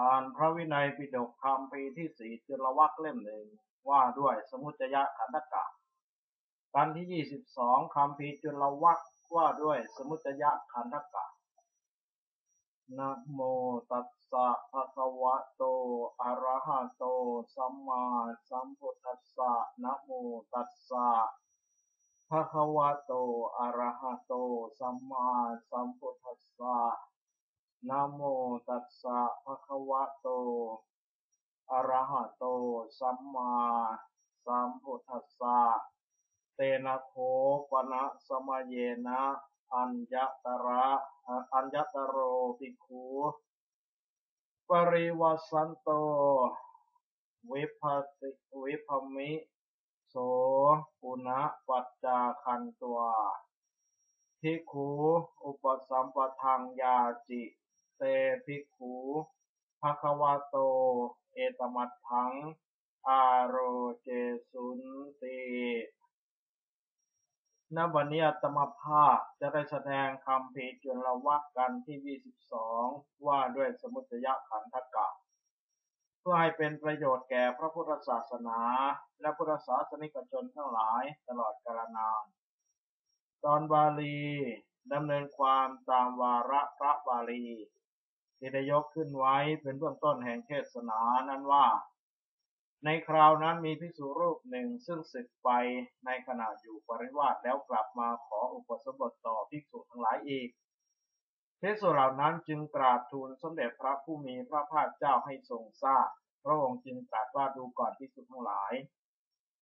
อ่านพระวินัยปิฎกคำปีที่สี่จุลวัคเล่มหนึ่งว่าด้วยสมุจยะขันธกะกันที่ยี่สิบสองคำพีจุลวัคว่าด้วยสมุจยะขันธกะนะโมตัสสะภะคะวะโต อะระหะโต สัมมาสัมพุทธัสสะนะโมตัสสะภะคะวะโต อะระหะโต สัมมาสัมพุทธัสสะ นะโมตัสสะภะคะวะโต อะระหะโต สัมมาสัมพุทธัสสะ เตนะโคปนะสมะเยนะ อัญญตระอัญญตโรภิกขุปริวัสันโต วิภัติวิภมิ โสปุณะปัจจาคันตัวภิกขุอุปสัมปทังยาจิ เตภิกขุภะคะวะโต เอตมัตถัง อาโรเจสุนติณบันนี้อัตมภาพจะได้แสดงคำพีจุลวัคกันที่ 22 ว่าด้วยสมุทยขันธกะ เพื่อให้เป็นประโยชน์แก่พระพุทธศาสนา และพุทธศาสนิกชนทั้งหลายตลอดกาลนาน ตอนบาลีดำเนินความตามวาระพระบาลี ที่ได้ยกขึ้นไว้เป็นเบื้องต้นแห่งเทศนานั้นว่า ในคราวนั้นมีภิกษุรูปหนึ่งซึ่งศึกไปในขณะอยู่ปริวาสแล้วกลับมาขออุปสมบทต่อภิกษุทั้งหลายอีกภิกษุเหล่านั้นจึงกราบทูลสมเด็จพระผู้มีพระภาคเจ้าให้ทรงทราบพระองค์จึงตรัสว่าดูก่อนภิกษุทั้งหลาย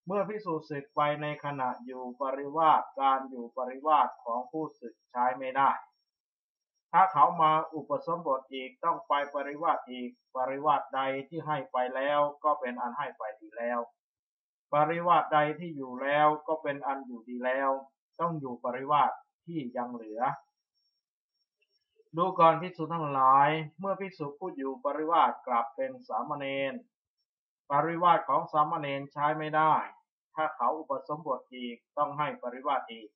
เมื่อภิกษุศึกไปในขณะอยู่ปริวาสการอยู่ปริวาสของผู้ศึกใช้ไม่ได้ ถ้าเขามาอุปสมบทอีกต้องไปปริวาสอีก ปริวาสใดที่ให้ไปแล้วก็เป็นอันให้ไปดีแล้ว ปริวาสใดที่อยู่แล้วก็เป็นอันอยู่ดีแล้ว ต้องอยู่ปริวาสที่ยังเหลือ ดูก่อนพิสุทั้งหลาย เมื่อพิสุผู้อยู่ปริวาสกลับเป็นสามเณรปริวาสของสามเณรใช้ไม่ได้ ถ้าเขาอุปสมบทอีกต้องให้ปริวาสอีก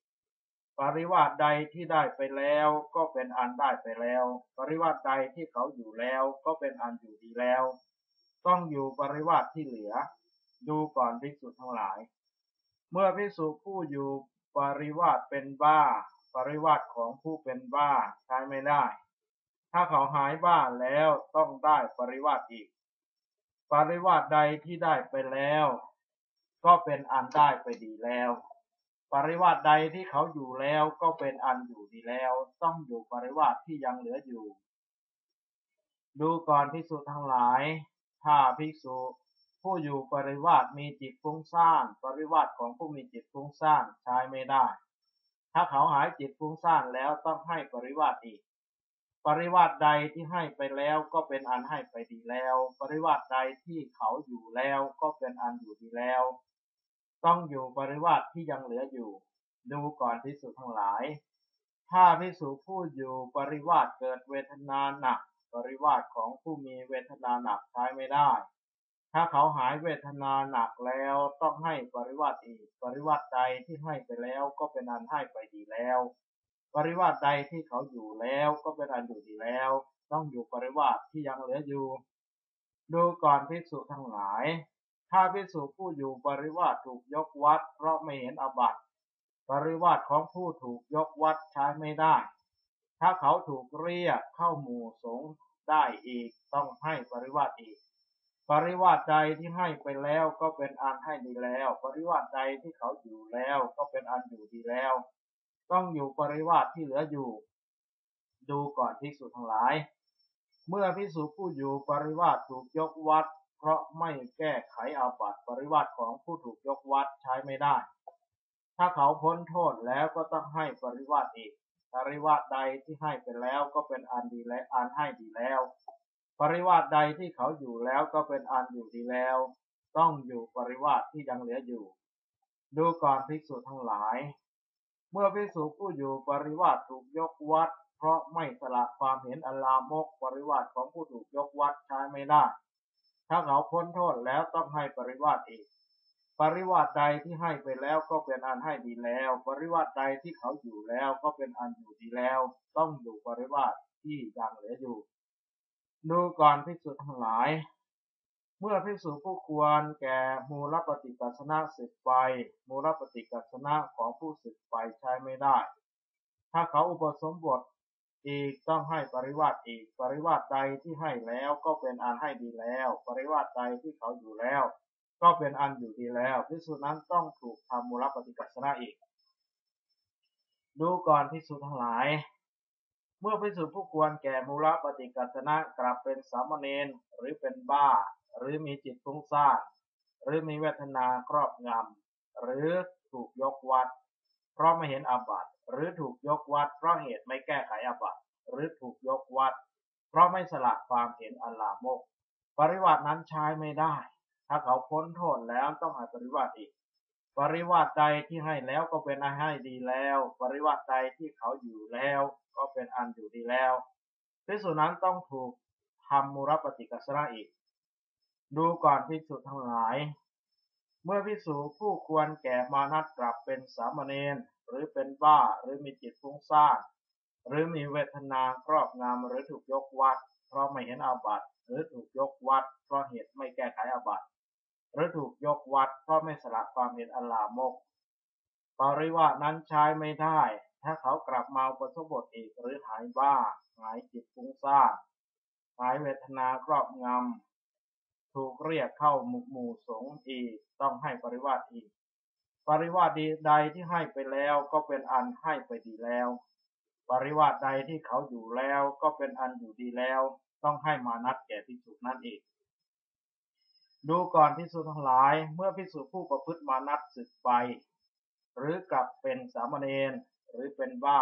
ปริวาสใดที่ได้ไปแล้วก็เป็นอันได้ไปแล้ว ปริวาสใดที่เขาอยู่แล้วก็เป็นอันอยู่ดีแล้ว ต้องอยู่ปริวาสที่เหลือ ดูก่อนภิกษุทั้งหลาย เมื่อภิกษุผู้อยู่ปริวาสเป็นบ้า ปริวาสของผู้เป็นบ้าใช้ไม่ได้ ถ้าเขาหายบ้าแล้วต้องได้ปริวาสอีก ปริวาสใดที่ได้ไปแล้ว ก็เป็นอันได้ไปดีแล้ว ปริวาสใดที่เขาอยู่แล้วก็เป็นอันอยู่ดีแล้ว ต้องอยู่ปริวาสที่ยังเหลืออยู่ ดูก่อนภิกษุทั้งหลาย ถ้าภิกษุ ผู้อยู่ปริวาสมีจิตฟุ้งซ่านปริวาสของผู้มีจิตฟุ้งซ่านใช้ไม่ได้ ถ้าเขาหายจิตฟุ้งซ่านแล้วต้องให้ปริวาสอีก ปริวาสใดที่ให้ไปแล้วก็เป็นอันให้ไปดีแล้ว ปริวาสใดที่เขาอยู่แล้วก็เป็นอันอยู่ดีแล้ว ต้องอยู่ปริวาสที่ยังเหลืออยู่ ดูก่อนพิสุทั้งหลาย ถ้าพิสุผู้อยู่ปริวาสเกิดเวทนาหนักปริวาสของผู้มีเวทนาหนักใช้ไม่ได้ ถ้าเขาหายเวทนาหนักแล้วต้องให้ปริวาสอีกปริวาสใดที่ให้ไปแล้วก็เป็นอันให้ไปดีแล้วปริวาสใดที่เขาอยู่แล้วก็เป็นอันอยู่ดีแล้ว ต้องอยู่ปริวาสที่ยังเหลืออยู่ ดูก่อนภิกษุทั้งหลาย ถ้าพิสุผู้อยู่ปริวาสถูกยกวัด เพราะไม่เห็นอบัติปริวาสของผู้ถูกยกวัดใช้ไม่ได้ ถ้าเขาถูกเรียกเข้าหมู่สงฆ์ได้อีกต้องให้ปริวาสอีก ปริวาสใดที่ให้ไปแล้วก็เป็นอันให้ดีแล้ว ปริวาสใดที่เขาอยู่แล้วก็เป็นอันอยู่ดีแล้ว ต้องอยู่ปริวาสที่เหลืออยู่ ดูก่อนภิกษุทั้งหลาย เมื่อภิกษุผู้อยู่ปริวาสถูกยกวัด เพราะไม่แก้ไขอาบัติปริวัติของผู้ถูกยกวัดใช้ไม่ได้ ถ้าเขาพ้นโทษแล้วก็ต้องให้ปริวัติอีก ปริวัติใดที่ให้ไปแล้วก็เป็นอันดีและอันให้ดีแล้ว ปริวัติใดที่เขาอยู่แล้วก็เป็นอันอยู่ดีแล้ว ต้องอยู่ปริวัติที่ยังเหลืออยู่ ดูก่อนภิกษุทั้งหลาย เมื่อภิกษุผู้อยู่ปริวัติถูกยกวัด เพราะไม่สละความเห็นอลามกปริวัติของผู้ถูกยกวัดใช้ไม่ได้ ถ้าเขาพ้นโทษแล้วต้องให้ปริวาสอีก ปริวาสใดที่ให้ไปแล้วก็เป็นอันให้ดีแล้ว ปริวาสใดที่เขาอยู่แล้วก็เป็นอันอยู่ดีแล้ว ต้องอยู่ปริวาสที่ยังเหลืออยู่ ดูก่อนภิกษุทั้งหลาย เมื่อภิกษุผู้ควรแก่มูลปฏิกัสนะสึกไป มูลปฏิกัสนะของผู้สึกไปใช้ไม่ได้ ถ้าเขาอุปสมบท อีกต้องให้ปริวาสอีก ปริวาสใดที่ให้แล้วก็เป็นอันให้ดีแล้ว ปริวาสใดที่เขาอยู่แล้ว ก็เป็นอันอยู่ดีแล้วภิกษุนั้นต้องถูกทำมูลปฏิกัสนะอีก ดูก่อนภิกษุทั้งหลาย เมื่อภิกษุผู้ควรแก่มูลปฏิกัสนะกลับเป็นสามเณรหรือเป็นบ้า หรือมีจิตฟุ้งซ่านหรือมีเวทนาครอบงำหรือถูกยกวัด เพราะไม่เห็นอาบัติ หรือถูกยกวัดเพราะเหตุไม่แก้ไขอาบัติ หรือถูกยกวัด เพราะไม่สละความเห็นอันลามก ปริวัตินั้นใช้ไม่ได้ ถ้าเขาพ้นโทษแล้วต้องให้ปริวัติอีก ปริวัติใดที่ให้แล้วก็เป็นอันให้ดีแล้ว ปริวัติใดที่เขาอยู่แล้ว ก็เป็นอันอยู่ดีแล้วภิกษุนั้นต้องถูกทำมูรปฏิกัสระอีก ดูก่อนภิกษุทั้งหลาย เมื่อภิกษุผู้ควรแก่มานัดกลับเป็นสามเณร หรือเป็นบ้าหรือมีจิตฟุ้งซ่านหรือมีเวทนาครอบงำหรือถูกยกวัด เพราะไม่เห็นอาบัติหรือถูกยกวัด เพราะเหตุไม่แก้ไขอาบัติหรือถูกยกวัด เพราะไม่สละความเห็นอลามกปริวานั้นใช้ไม่ได้ ถ้าเขากลับมาอุปสมบทอีกหรือหายบ้า หายจิตฟุ้งซ่านหายเวทนาครอบงำถูกเรียกเข้าหมู่หมู่สงฆ์อีกต้องให้ปริวาสอีก ปริวาสใดที่ให้ไปแล้วก็เป็นอันให้ไปดีแล้ว ปริวาสใดที่เขาอยู่แล้วก็เป็นอันอยู่ดีแล้ว ต้องให้มานัดแก่ภิกษุนั่นเองดูก่อนภิกษุทั้งหลายเมื่อภิกษุผู้ประพฤติมานัดสึกไป หรือกลับเป็นสามเณรหรือเป็นบ้า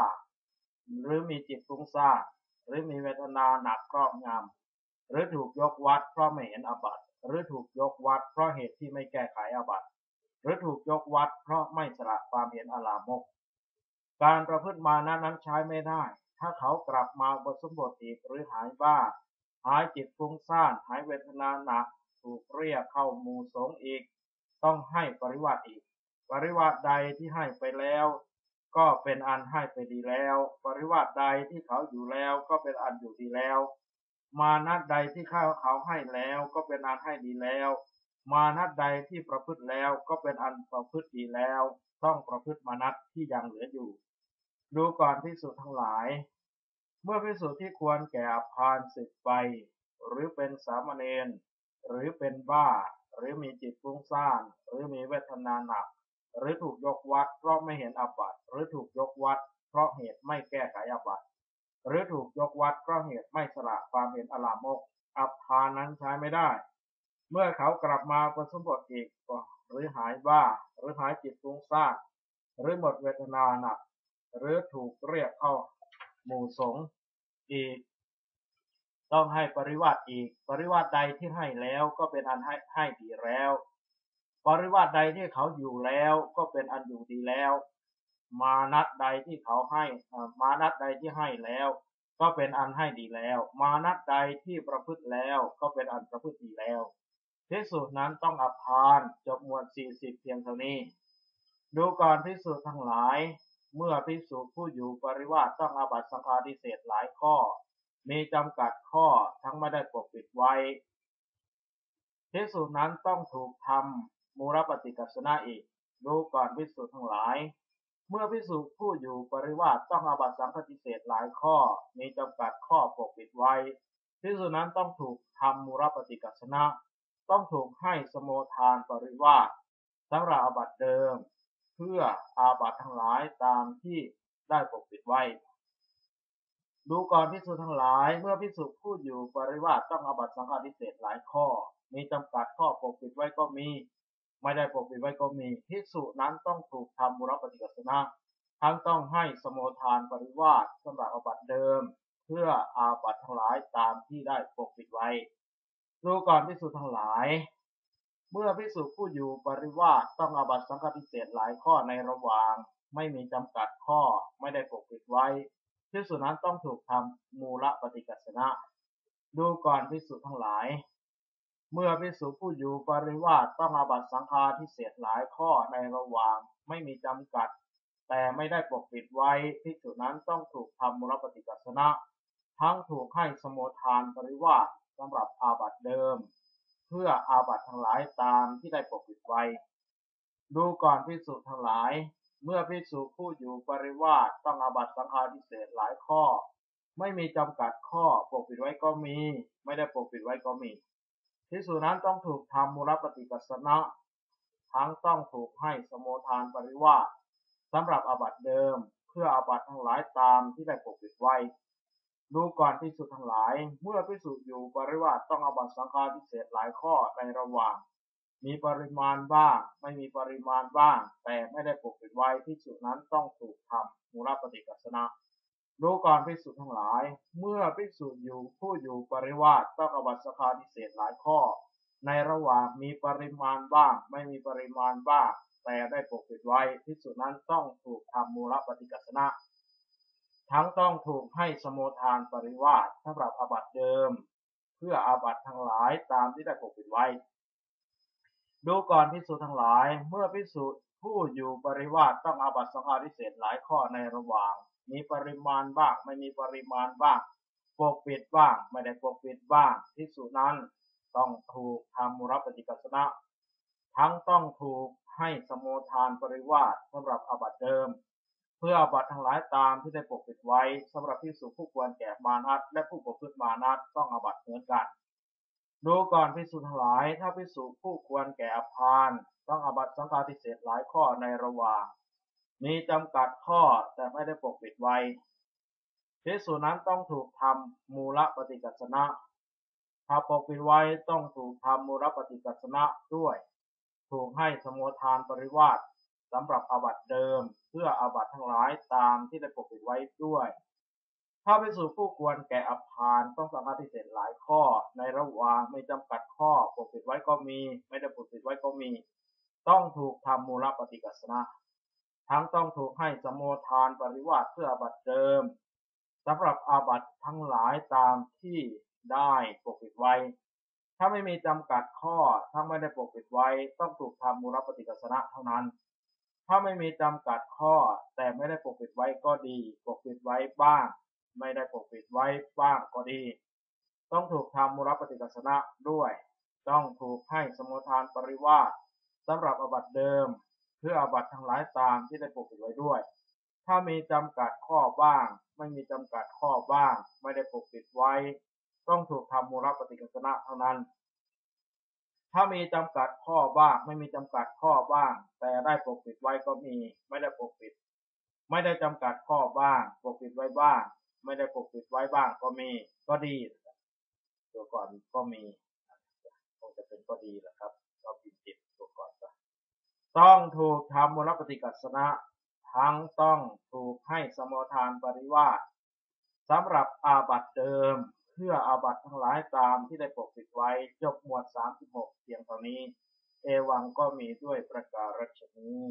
หรือมีจิตฟุ้งซ่านหรือมีเวทนาหนักครอบงำหรือถูกยกวัดเพราะไม่เห็นอาบัติหรือถูกยกวัดเพราะเหตุที่ไม่แก้ไขอาบัติ หรือถูกยกวัดเพราะไม่สละความเห็นอลามก การประพฤติมานั้นนั้นใช้ไม่ได้ ถ้าเขากลับมาบทสมบทอีกหรือหายบ้า หายจิตฟุ้งซ่าน หายเวทนาหนัก ถูกเรียกเข้ามูสงอีก ต้องให้ปริวัติอีก ปริวัติใดที่ให้ไปแล้ว ก็เป็นอันให้ไปดีแล้ว ปริวัติใดที่เขาอยู่แล้วก็เป็นอันอยู่ดีแล้ว มานัดใดที่ข้าเขาให้แล้วก็เป็นอันให้ดีแล้ว มานัดใดที่ประพฤติแล้วก็เป็นอันประพฤติดีแล้ว ต้องประพฤติมานัดที่ยังเหลืออยู่ ดูก่อนพิสุทั้งหลาย เมื่อพิสุที่ควรแก่อภานสึกไป หรือเป็นสามเณรหรือเป็นบ้า หรือมีจิตฟุ้งซ่านหรือมีเวทนาหนัก หรือถูกยกวัดเพราะไม่เห็นอบัตหรือถูกยกวัด เพราะเหตุไม่แก้ไขอบัตหรือถูกยกวัดเพราะเหตุไม่สละความเห็นอลามกอัปพานั้นใช้ไม่ได้ เมื่อเขากลับมาประสมบทอีกหรือหายบ้า หรือหายจิตฟุ้งซ่านหรือหมดเวทนาหนัก หรือถูกเรียกเข้าหมู่สงฆ์อีก ต้องให้ปริวาสอีก ปริวาสใดที่ให้แล้วก็เป็นอันให้ให้ดีแล้ว ปริวาสใดที่เขาอยู่แล้วก็เป็นอันอยู่ดีแล้ว มานัดใดที่เขาให้มานัดใดที่ให้แล้วก็เป็นอันให้ดีแล้ว มานัดใดที่ประพฤติแล้วก็เป็นอันประพฤติดีแล้ว พิสูจน์นั้นต้องอภานจบหมวดสี่สิบเพียงเท่านี้ ดูก่อนพิสูจน์ทั้งหลาย เมื่อพิสูจน์ผู้อยู่ปริวาสต้องอาบัตสังฆาทิเศษหลายข้อ มีจำกัดข้อทั้งไม่ได้ปกปิดไว้พิสูจน์นั้นต้องถูกทำมูรปฏิกัสนะอีก ดูก่อนพิสูจน์ทั้งหลาย เมื่อพิสูจน์ผู้อยู่ปริวาสต้องอาบัตสังฆทิเศษหลายข้อ มีจำกัดข้อปกปิดไว้พิสูจน์นั้นต้องถูกทำมูรปฏิกัสนะ ต้องถูกให้สมโมทานปริวาสสำหรับอาบัตเดิม เพื่ออาบัตทั้งหลายตามที่ได้ปกปิดไว้ ดูก่อนพิสูจทั้งหลายเมื่อพิสูจผู้อยู่ปริวาสต้องอาบัตสังฆาทิเศษหลายข้อ มีจำกัดข้อปกปิดไว้ก็มี ไม่ได้ปกปิดไว้ก็มีพิสูจนั้นต้องถูกทำบุรปฏิกัสนะทั้งต้องให้สมโมทานปริวาสสำหรับอาบัตเดิม เพื่ออาบัตทั้งหลายตามที่ได้ปกปิดไว้ ดูก่อนพิสูจทั้งหลาย เมื่อพิสูจผู้อยู่ปริวาสต้องอาบัตสังฆพิเศษหลายข้อในระหว่าง ไม่มีจำกัดข้อไม่ได้ปกปิดไว้พิสูจนั้นต้องถูกทำมูลปฏิกัสนะ ดูก่อนพิสูจทั้งหลาย เมื่อพิสูจผู้อยู่ปริวาสต้องอาบัตสังฆาทิเศษหลายข้อในระหว่าง ไม่มีจำกัด แต่ไม่ได้ปกปิดไว้พิสูจนั้นต้องถูกทำมูลปฏิกัสนะททั้งถูกให้สมุทานปริวาส สำหรับอาบัติเดิม เพื่ออาบัติทั้งหลายตามที่ได้ปกปิดไว้ ดูก่อนพิสุทั้งหลาย เมื่อพิสุผู้อยู่ปริวาสต้องอาบัติสังฆาทิเศษหลายข้อ ไม่มีจำกัดข้อปกปิดไว้ก็มี ไม่ได้ปกปิดไว้ก็มีพิสุนั้นต้องถูกทำมูลปฏิกัสนะทั้งต้องถูกให้สมุทานปริวาสสำหรับอาบัติเดิม เพื่ออาบัติทั้งหลายตามที่ได้ปกปิดไว้ ดูก่อนพิสุทั้งหลาย เมื่อพิสุอยู่ปริวาสต้องอาบัติสังฆาทิเศษหลายข้อในระหว่าง มีปริมาณบ้าง ไม่มีปริมาณบ้าง แต่ไม่ได้ปกปิดไว้พิสุนั้นต้องถูกทำมูลปฏิกัสนะดูก่อนพิสุทั้งหลาย เมื่อพิสุอยู่ผู้อยู่ปริวาสต้องอาบัติสังฆาทิเศษหลายข้อ ในระหว่างมีปริมาณบ้าง ไม่มีปริมาณบ้าง แต่ได้ปกปิดไว้พิสุนั้นต้องถูกทำมูลปฏิกัสนะ ทั้งต้องถูกให้สมุทานปริวาสสำหรับอาบัติเดิม เพื่ออาบัติทั้งหลายตามที่ได้ปกปิดไว้ ดูก่อนพิสุทั้งหลายเมื่อพิสุผู้อยู่ปริวาสต้องอาบัติสังฆาทิเศษหลายข้อในระหว่าง มีปริมาณบ้าง ไม่มีปริมาณบ้างปกปิดบ้างไม่ได้ปกปิดบ้างพิสุนั้นต้องถูกทำมูลปฏิกัสนะทั้งต้องถูกให้สมุทานปริวาสสำหรับอาบัติเดิม เพื่ออาบัตทั้งหลายตามที่ได้ปกปิดไว้สำหรับพิสุผู้ควรแก่มานัตและผู้ประพฤติมานัตต้องอาบัตเหมือนกัน ดูก่อนพิสุทั้งหลาย ถ้าพิสุผู้ควรแก่อภานต้องอาบัตสังฆาทิเศษหลายข้อในระหว่าง มีจำกัดข้อแต่ไม่ได้ปกปิดไว้พิสุนั้นต้องถูกทำมูลปฏิกัสนะถ้าปกปิดไว้ต้องถูกทำมูลปฏิกัสนะด้วย ถูกให้สมุทานปริวาส สำหรับอาบัติเดิม เพื่ออาบัติทั้งหลายตามที่ได้ปกปิดไว้ด้วย ถ้าไปสู่ผู้ควรแก่อภานต้องสังฆาทิเศษหลายข้อ ในระหว่างไม่จำกัดข้อปกปิดไว้ก็มี ไม่ได้ปกปิดไว้ก็มี ต้องถูกทำมูลปฏิกัสนะทั้งต้องถูกให้สมุทานปริวาสเพื่ออาบัติเดิมสำหรับอาบัติทั้งหลายตามที่ได้ปกปิดไว้ ถ้าไม่มีจำกัดข้อทั้งไม่ได้ปกปิดไว้ ต้องถูกทำมูลปฏิกัสนะเท่านั้น ถ้าไม่มีจำกัดข้อ แต่ไม่ได้ปกปิดไว้ก็ดี ปกปิดไว้บ้าง ไม่ได้ปกปิดไว้บ้างก็ดี ต้องถูกทำมูลปฏิกัสนะด้วย ต้องถูกให้สมุทานปริวาสสำหรับอบัตเดิม เพื่ออบัตทั้งหลายตามที่ได้ปกปิดไว้ด้วย ถ้ามีจำกัดข้อบ้าง ไม่มีจำกัดข้อบ้าง ไม่ได้ปกปิดไว้ ต้องถูกทำมูลปฏิกัสนะเท่านั้น ถ้ามีจำกัดข้อบ้าง ไม่มีจำกัดข้อบ้าง แต่ได้ปกปิดไว้ก็มี ไม่ได้ปกปิด ไม่ได้จำกัดข้อบ้าง ปกปิดไว้บ้าง ไม่ได้ปกปิดไว้บ้างก็มี ก็ดี ตัวก่อนก็มีคงจะเป็นก็ดีแหละครับก็พิมพ์จิตตัวก่อนก็ต้องถูกทำมูลปฏิกัสนะ ทั้งต้องถูกให้สมทานปริวาสสำหรับอาบัติเดิม พื่ออาบัตทั้งหลายตามที่ได้ปกปิดไว้จบหมวด 36เพียงเท่านี้ เอวังก็มีด้วยประการฉนี้